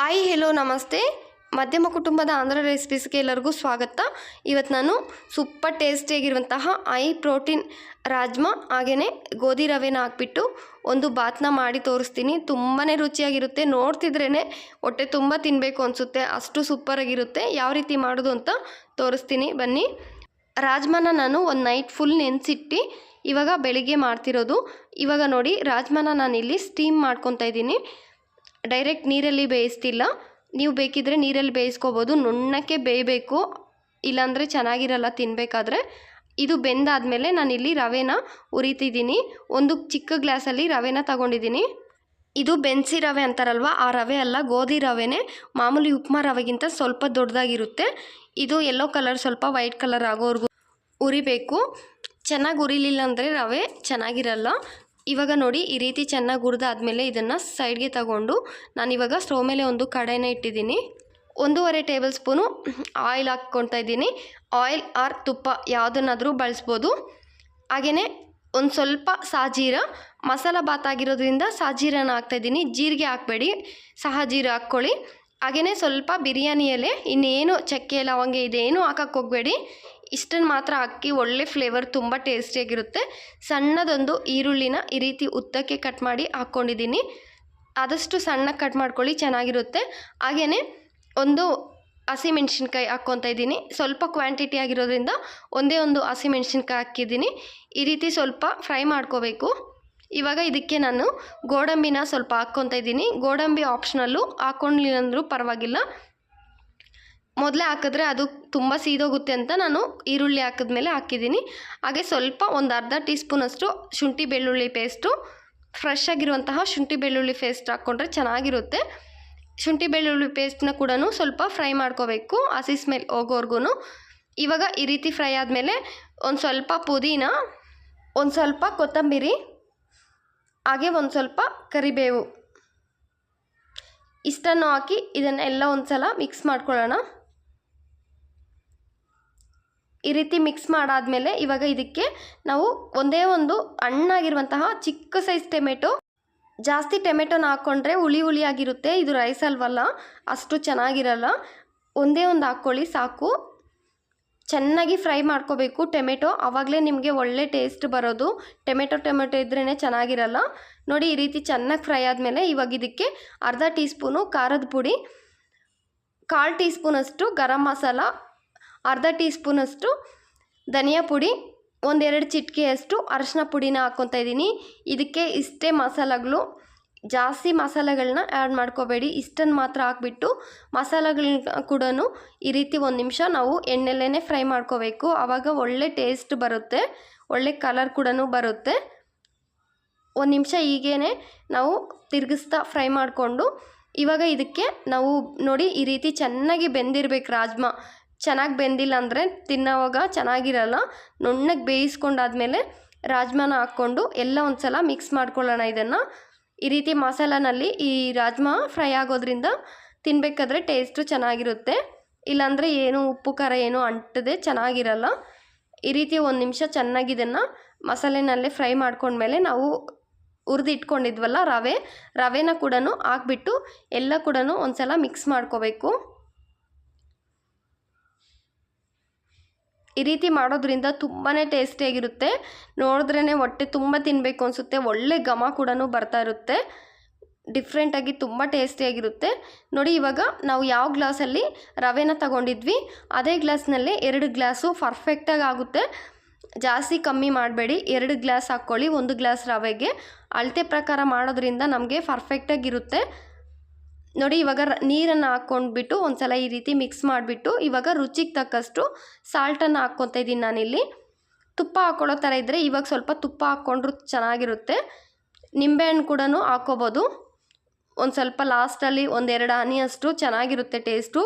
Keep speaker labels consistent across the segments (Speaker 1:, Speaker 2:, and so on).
Speaker 1: Hi hello ನಮಸ್ತೆ. ಮಧ್ಯಮ ಕುಟುಂಬದ ಆಂಧ್ರ ರೆಸಿಪೀಸ್ಗೆ ಎಲ್ಲರಿಗೂ ಸ್ವಾಗತ. ಇವತ್ತು ನಾನು ಸೂಪರ್ ಟೇಸ್ಟಿಯಾಗಿರುವಂತಹ ಐ ಪ್ರೋಟೀನ್ ರಾಜ್ಮಾ ಹಾಗೆಯೇ ಗೋಧಿ ರವೆನ ಹಾಕ್ಬಿಟ್ಟು ಒಂದು ಬಾತ್ನ ಮಾಡಿ ತೋರಿಸ್ತೀನಿ. ತುಂಬಾ ರುಚಿಯಾಗಿರುತ್ತೆ. ನೋಡ್ತಿದ್ರೇ ಹೊಟ್ಟೆ ತುಂಬ ತಿನ್ನಬೇಕು ಅನಿಸುತ್ತೆ. ಅಷ್ಟು ಸೂಪರಾಗಿರುತ್ತೆ ಯಾವ ರೀತಿ ಮಾಡೋದು ಅಂತ ತೋರಿಸ್ತೀನಿ. ಬನ್ನಿ. ರಾಜ್ಮಾನ ನಾನು ಒಂದು ನೈಟ್ ಫುಲ್ ನೆನೆಸಿಟ್ಟು ಇವಾಗ ಬೆಳಿಗ್ಗೆ ಮಾಡ್ತಿರೋದು. ಇವಾಗ ನೋಡಿ, ರಾಜ್ಮಾನ ಇಲ್ಲಿ ಸ್ಟೀಮ್ ಮಾಡ್ಕೊತಾ ಇದ್ದೀನಿ. ಡೈರೆಕ್ಟ್ ನೀರಲ್ಲಿ ಬೇಯಿಸ್ತಿಲ್ಲ. ನೀವು ಬೇಕಿದ್ರೆ ನೀರಲ್ಲಿ ಬೇಯಿಸ್ಕೋಬೋದು. ನುಣ್ಣಕ್ಕೆ ಬೇಯಬೇಕು. ಇಲ್ಲಾಂದರೆ ಚೆನ್ನಾಗಿರಲ್ಲ ತಿನ್ನಬೇಕಾದ್ರೆ ಇದು ಬೆಂದಾದಮೇಲೆ ನಾನಿಲ್ಲಿ ರವೆನ ಉರಿತಿದ್ದೀನಿ ಒಂದು ಚಿಕ್ಕ ಗ್ಲಾಸಲ್ಲಿ ರವೆನ ತಗೊಂಡಿದ್ದೀನಿ. ಇದು ಬೆನ್ಸಿ ರವೆ ಅಂತಾರಲ್ವ? ಆ ರವೆ ಅಲ್ಲ, ಗೋಧಿ ರವೆನೇ. ಮಾಮೂಲಿ ಉಪ್ಮಾ ರವೆಗಿಂತ ಸ್ವಲ್ಪ ದೊಡ್ಡದಾಗಿರುತ್ತೆ. ಇದು ಎಲ್ಲೋ ಕಲರ್ ಸ್ವಲ್ಪ ವೈಟ್ ಕಲರ್ ಆಗೋವರೆಗೂ ಉರಿಬೇಕು ಚೆನ್ನಾಗಿ ಉರಿಲಿಲ್ಲ ಅಂದರೆ ರವೆ ಚೆನ್ನಾಗಿರಲ್ಲ. ಇವಾಗ ನೋಡಿ ಈ ರೀತಿ ಚೆನ್ನಾಗಿ ಹುರಿದಾದ್ಮೇಲೆ ಇದನ್ನು ಸೈಡ್ಗೆ ತಗೊಂಡು ನಾನಿವಾಗ ಸ್ಟವ್ ಮೇಲೆ ಒಂದು ಕಡಾಯಿನ ಇಟ್ಟಿದ್ದೀನಿ. ಒಂದೂವರೆ ಟೇಬಲ್ ಸ್ಪೂನು ಆಯಿಲ್ ಹಾಕ್ಕೊಳ್ತಾ ಇದ್ದೀನಿ. ಆಯಿಲ್ ಆರ್ ತುಪ್ಪ ಯಾವುದನ್ನಾದರೂ ಬಳಸ್ಬೋದು. ಹಾಗೆಯೇ ಒಂದು ಸ್ವಲ್ಪ ಸಾಜೀರ, ಮಸಾಲ ಬಾತ್ ಆಗಿರೋದ್ರಿಂದ ಸಾಜೀರನ ಹಾಕ್ತಾಯಿದ್ದೀನಿ ಜೀರಿಗೆ ಹಾಕಬೇಡಿ ಸಹ ಜೀರ ಹಾಕ್ಕೊಳ್ಳಿ. ಹಾಗೆಯೇ ಸ್ವಲ್ಪ ಬಿರಿಯಾನಿ ಎಲೆ, ಇನ್ನೇನು ಚಕ್ಕೆ ಲವಂಗ ಇದೇನು ಹಾಕಕ್ಕೆ ಹೋಗಬೇಡಿ. ಇಷ್ಟನ್ನು ಮಾತ್ರ ಹಾಕಿ ಒಳ್ಳೆ ಫ್ಲೇವರ್ ತುಂಬ ಟೇಸ್ಟಿಯಾಗಿರುತ್ತೆ ಸಣ್ಣದೊಂದು ಈರುಳ್ಳಿನ ಈ ರೀತಿ ಉದ್ದಕ್ಕೆ ಕಟ್ ಮಾಡಿ ಹಾಕ್ಕೊಂಡಿದ್ದೀನಿ ಆದಷ್ಟು ಸಣ್ಣಗೆ ಕಟ್ ಮಾಡ್ಕೊಳ್ಳಿ, ಚೆನ್ನಾಗಿರುತ್ತೆ. ಹಾಗೆಯೇ ಒಂದು ಹಸಿಮೆಣ್ಸಿನ್ಕಾಯಿ ಹಾಕ್ಕೊತಾ ಇದ್ದೀನಿ. ಸ್ವಲ್ಪ ಕ್ವಾಂಟಿಟಿ ಆಗಿರೋದ್ರಿಂದ ಒಂದೇ ಒಂದು ಹಸಿಮೆಣ್ಸಿನ್ಕಾಯಿ ಹಾಕಿದ್ದೀನಿ. ಈ ರೀತಿ ಸ್ವಲ್ಪ ಫ್ರೈ ಮಾಡ್ಕೋಬೇಕು. ಇವಾಗ ಇದಕ್ಕೆ ನಾನು ಗೋಡಂಬಿನ ಸ್ವಲ್ಪ ಹಾಕ್ಕೊತಾ ಇದ್ದೀನಿ. ಗೋಡಂಬಿ ಆಪ್ಷನಲ್ಲು ಹಾಕ್ಕೊಂಡಿಲ್ಲ ಅಂದರೂ ಪರವಾಗಿಲ್ಲ. ಮೊದಲೇ ಹಾಕಿದ್ರೆ ಅದು ತುಂಬ ಸೀದೋಗುತ್ತೆ ಅಂತ ನಾನು ಈರುಳ್ಳಿ ಹಾಕಿದ್ಮೇಲೆ ಹಾಕಿದ್ದೀನಿ. ಹಾಗೆ ಸ್ವಲ್ಪ ಒಂದು ಅರ್ಧ ಟೀ ಸ್ಪೂನಷ್ಟು ಶುಂಠಿ ಬೆಳ್ಳುಳ್ಳಿ ಪೇಸ್ಟು ಫ್ರೆಶ್ ಆಗಿರುವಂತಹ ಶುಂಠಿ ಬೆಳ್ಳುಳ್ಳಿ ಪೇಸ್ಟ್ ಹಾಕ್ಕೊಂಡ್ರೆ ಚೆನ್ನಾಗಿರುತ್ತೆ. ಶುಂಠಿ ಬೆಳ್ಳುಳ್ಳಿ ಪೇಸ್ಟ್ನ ಕೂಡ ಸ್ವಲ್ಪ ಫ್ರೈ ಮಾಡ್ಕೋಬೇಕು, ಹಸಿ ಸ್ಮೆಲ್ ಹೋಗೋರ್ಗು ಇವಾಗ ಈ ರೀತಿ ಫ್ರೈ ಆದಮೇಲೆ ಒಂದು ಸ್ವಲ್ಪ ಪುದೀನ, ಒಂದು ಸ್ವಲ್ಪ ಕೊತ್ತಂಬರಿ, ಹಾಗೆ ಒಂದು ಸ್ವಲ್ಪ ಕರಿಬೇವು. ಇಷ್ಟನ್ನು ಹಾಕಿ ಇದನ್ನೆಲ್ಲ ಒಂದು ಸಲ ಮಿಕ್ಸ್ ಮಾಡ್ಕೊಳ್ಳೋಣ. ಈ ರೀತಿ ಮಿಕ್ಸ್ ಮಾಡಾದಮೇಲೆ ಇವಾಗ ಇದಕ್ಕೆ ನಾವು ಒಂದೇ ಒಂದು ಹಣ್ಣಾಗಿರುವಂತಹ ಚಿಕ್ಕ ಸೈಜ್ ಟೊಮೆಟೊ, ಜಾಸ್ತಿ ಟೊಮೆಟೊನ ಹಾಕ್ಕೊಂಡ್ರೆ ಹುಳಿ ಹುಳಿಯಾಗಿರುತ್ತೆ. ಇದು ರೈಸ್ ಅಲ್ವಲ್ಲ, ಅಷ್ಟು ಚೆನ್ನಾಗಿರಲ್ಲ. ಒಂದೇ ಒಂದು ಹಾಕ್ಕೊಳ್ಳಿ ಸಾಕು. ಚೆನ್ನಾಗಿ ಫ್ರೈ ಮಾಡ್ಕೋಬೇಕು ಟೊಮೆಟೊ. ಆವಾಗಲೇ ನಿಮಗೆ ಒಳ್ಳೆ ಟೇಸ್ಟ್ ಬರೋದು. ಟೊಮೆಟೊ ಟೊಮೆಟೊ ಇದ್ರೇ ಚೆನ್ನಾಗಿರಲ್ಲ. ನೋಡಿ, ಈ ರೀತಿ ಚೆನ್ನಾಗಿ ಫ್ರೈ ಆದಮೇಲೆ ಇವಾಗ ಇದಕ್ಕೆ ಅರ್ಧ ಟೀ ಸ್ಪೂನು ಖಾರದ ಪುಡಿ, ಕಾಲು ಟೀ ಸ್ಪೂನಷ್ಟು ಗರಂ ಮಸಾಲ ಅರ್ಧ ಟೀ ಸ್ಪೂನಷ್ಟು ಧನಿಯಾ ಪುಡಿ, ಒಂದೆರಡು ಚಿಟಿಕೆಯಷ್ಟು ಅರಶಿನ ಪುಡಿನ ಹಾಕ್ಕೊತಾ ಇದ್ದೀನಿ. ಇದಕ್ಕೆ ಇಷ್ಟೇ ಮಸಾಲೆಗಳು, ಜಾಸ್ತಿ ಮಸಾಲೆಗಳನ್ನ ಆ್ಯಡ್ ಮಾಡ್ಕೋಬೇಡಿ. ಇಷ್ಟನ್ನು ಮಾತ್ರ ಹಾಕ್ಬಿಟ್ಟು ಮಸಾಲೆಗಳನ್ನ ಕೂಡ ಈ ರೀತಿ ಒಂದು ನಿಮಿಷ ನಾವು ಎಣ್ಣೆಲೇ ಫ್ರೈ ಮಾಡ್ಕೋಬೇಕು. ಆವಾಗ ಒಳ್ಳೆ ಟೇಸ್ಟ್ ಬರುತ್ತೆ, ಒಳ್ಳೆ ಕಲರ್ ಕೂಡ ಬರುತ್ತೆ. ಒಂದು ನಿಮಿಷ ಹೀಗೇ ನಾವು ತಿರುಗಿಸ್ತಾ ಫ್ರೈ ಮಾಡಿಕೊಂಡು, ಇವಾಗ ಇದಕ್ಕೆ ನಾವು ನೋಡಿ ಈ ರೀತಿ ಚೆನ್ನಾಗಿ ಬೆಂದಿರ್ಬೇಕು ರಾಜ್ಮಾ. ಚೆನ್ನಾಗಿ ಬೆಂದಿಲ್ಲ ಅಂದರೆ ತಿನ್ನೋವಾಗ ಚೆನ್ನಾಗಿರಲ್ಲ. ನುಣ್ಣಗೆ ಬೇಯಿಸ್ಕೊಂಡಾದ್ಮೇಲೆ ರಾಜ್ಮಾನ ಹಾಕ್ಕೊಂಡು ಎಲ್ಲ ಒಂದು ಸಲ ಮಿಕ್ಸ್ ಮಾಡ್ಕೊಳ್ಳೋಣ ಇದನ್ನು. ಈ ರೀತಿ ಮಸಾಲನಲ್ಲಿ ಈ ರಾಜ್ಮಾ ಫ್ರೈ ಆಗೋದ್ರಿಂದ ತಿನ್ನಬೇಕಾದ್ರೆ ಟೇಸ್ಟು ಚೆನ್ನಾಗಿರುತ್ತೆ. ಇಲ್ಲಾಂದರೆ ಏನು ಉಪ್ಪು, ಖಾರ ಏನು ಅಂಟದೆ ಚೆನ್ನಾಗಿರಲ್ಲ. ಈ ರೀತಿ ಒಂದು ನಿಮಿಷ ಚೆನ್ನಾಗಿ ಇದನ್ನು ಮಸಾಲೆನಲ್ಲೇ ಫ್ರೈ ಮಾಡ್ಕೊಂಡ್ಮೇಲೆ ನಾವು ಹುರಿದಿಟ್ಕೊಂಡಿದ್ವಲ್ಲ ರವೆ, ರವೆನ ಕೂಡ ಹಾಕ್ಬಿಟ್ಟು ಎಲ್ಲ ಕೂಡ ಒಂದು ಸಲ ಮಿಕ್ಸ್ ಮಾಡ್ಕೋಬೇಕು. ಈ ರೀತಿ ಮಾಡೋದ್ರಿಂದ ತುಂಬಾ ಟೇಸ್ಟಿಯಾಗಿರುತ್ತೆ ನೋಡಿದ್ರೇ ಹೊಟ್ಟೆ ತುಂಬ ತಿನ್ನಬೇಕು ಅನಿಸುತ್ತೆ. ಒಳ್ಳೆ ಘಮ ಕೂಡ ಬರ್ತಾ ಇರುತ್ತೆ. ಡಿಫ್ರೆಂಟಾಗಿ ತುಂಬ ಟೇಸ್ಟಿಯಾಗಿರುತ್ತೆ ನೋಡಿ ಇವಾಗ ನಾವು ಯಾವ ಗ್ಲಾಸಲ್ಲಿ ರವೆನ ತಗೊಂಡಿದ್ವಿ, ಅದೇ ಗ್ಲಾಸ್ನಲ್ಲಿ ಎರಡು ಗ್ಲಾಸು ಪರ್ಫೆಕ್ಟಾಗಿ ಆಗುತ್ತೆ. ಜಾಸ್ತಿ ಕಮ್ಮಿ ಮಾಡಬೇಡಿ. ಎರಡು ಗ್ಲಾಸ್ ಹಾಕ್ಕೊಳ್ಳಿ, ಒಂದು ಗ್ಲಾಸ್ ರವೆಗೆ. ಅಳತೆ ಪ್ರಕಾರ ಮಾಡೋದ್ರಿಂದ ನಮಗೆ ಪರ್ಫೆಕ್ಟಾಗಿರುತ್ತೆ ನೋಡಿ, ಇವಾಗ ನೀರನ್ನು ಹಾಕ್ಕೊಂಡ್ಬಿಟ್ಟು ಒಂದು ಸಲ ಈ ರೀತಿ ಮಿಕ್ಸ್ ಮಾಡಿಬಿಟ್ಟು ಇವಾಗ ರುಚಿಗೆ ತಕ್ಕಷ್ಟು ಸಾಲ್ಟನ್ನು ಹಾಕ್ಕೊತಾ ಇದ್ದೀನಿ ನಾನಿಲ್ಲಿ. ತುಪ್ಪ ಹಾಕ್ಕೊಳ್ಳೋ ಥರ ಇದ್ದರೆ ಇವಾಗ ಸ್ವಲ್ಪ ತುಪ್ಪ ಹಾಕ್ಕೊಂಡ್ರು ಚೆನ್ನಾಗಿರುತ್ತೆ. ನಿಂಬೆಹಣ್ಣು ಕೂಡ ಹಾಕ್ಕೋಬೋದು. ಒಂದು ಸ್ವಲ್ಪ ಲಾಸ್ಟಲ್ಲಿ ಒಂದೆರಡು ಹನಿಯಷ್ಟು ಚೆನ್ನಾಗಿರುತ್ತೆ ಟೇಸ್ಟು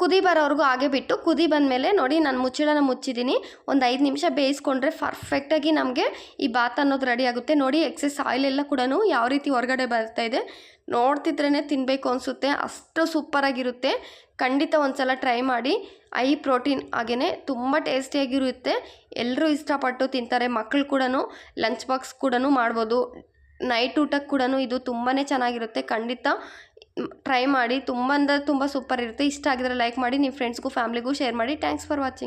Speaker 1: ಕುದಿ ಬರೋವರೆಗೂ ಹಾಗೆ ಬಿಟ್ಟು ಕುದಿ ಬಂದಮೇಲೆ ನೋಡಿ ನಾನು ಮುಚ್ಚಳನ ಮುಚ್ಚಿದ್ದೀನಿ. ಒಂದು ಐದು ನಿಮಿಷ ಬೇಯಿಸ್ಕೊಂಡ್ರೆ ಪರ್ಫೆಕ್ಟಾಗಿ ನಮಗೆ ಈ ಬಾತ್ ಅನ್ನೋದು ರೆಡಿ ಆಗುತ್ತೆ. ನೋಡಿ ಎಕ್ಸೆಸ್ ಆಯಿಲ್ ಎಲ್ಲ ಕೂಡ ಯಾವ ರೀತಿ ಹೊರಗಡೆ ಬರ್ತಾ ಇದೆ. ನೋಡ್ತಿದ್ರೇ ತಿನ್ನಬೇಕು ಅನಿಸುತ್ತೆ. ಅಷ್ಟು ಸೂಪರಾಗಿರುತ್ತೆ ಖಂಡಿತ ಒಂದು ಸಲ ಟ್ರೈ ಮಾಡಿ. ಐ ಪ್ರೋಟೀನ್ ಹಾಗೆಯೇ ತುಂಬ ಟೇಸ್ಟಿಯಾಗಿರುತ್ತೆ ಎಲ್ಲರೂ ಇಷ್ಟಪಟ್ಟು ತಿಂತಾರೆ. ಮಕ್ಕಳು ಕೂಡ ಲಂಚ್ ಬಾಕ್ಸ್ ಕೂಡ ಮಾಡ್ಬೋದು. ನೈಟ್ ಊಟಕ್ಕೆ ಕೂಡ ಇದು ತುಂಬಾ ಚೆನ್ನಾಗಿರುತ್ತೆ. ಖಂಡಿತ ಟ್ರೈ ಮಾಡಿ ತುಂಬ ಅಂದರೆ ತುಂಬ ಸೂಪರ್ ಇರುತ್ತೆ. ಇಷ್ಟ ಆಗಿದ್ರೆ ಲೈಕ್ ಮಾಡಿ ನಿಮ್ಮ ಫ್ರೆಂಡ್ಸ್ಗೂ ಫ್ಯಾಮ್ಲಿಗೂ ಶೇರ್ ಮಾಡಿ. Thanks for watching